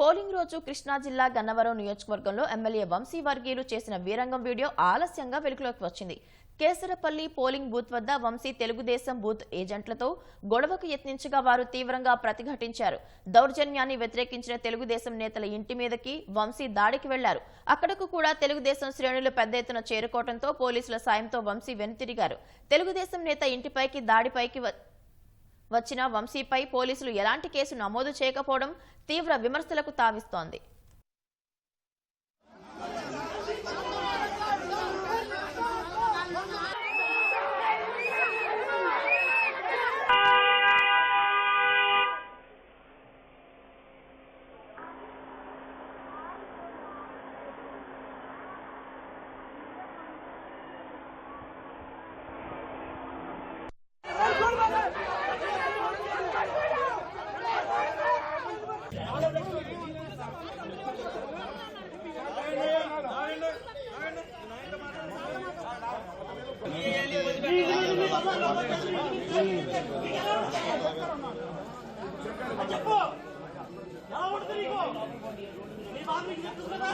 Polling రోజు కృష్ణా జిల్లా గన్నవరం నియోజకవర్గంలో ఎమ్మెల్యే వంశీ వర్గీయులు చేసిన వీరంగం వీడియో ఆలస్యంగా వెలుగులోకి వచ్చింది. కేసరపల్లి పోలింగ్ బూత్ వద్ద వంశీ తెలుగుదేశం బూత్ ఏజెంట్లతో గొడవకు యత్నించగా వారు తీవ్రంగా ప్రతిఘటించారు. దౌర్జన్యాన్ని వ్యతిరేకించిన తెలుగుదేశం నేతల ఇంటి మీదకి వంశీ దాడికి వెళ్ళారు. అక్కడకు కూడా తెలుగుదేశం శ్రేణులు పెద్ద ఎత్తున చేరుకోవడంతో పోలీసుల సాయంతో వంశీ వెనుతిరిగారు. తెలుగుదేశం నేత ఇంటిపైకి దాడిపైకి వచ్చిన వంశీపై పోలీసులు ఎలాంటి కేసు నమోదు చేయకపోవడం తీవ్ర విమర్శలకు తావిస్తోంది. చెప్పు. ఎలా ఉంటుంది నీకు. నీ బాధ నీకు చెప్తుంది కదా.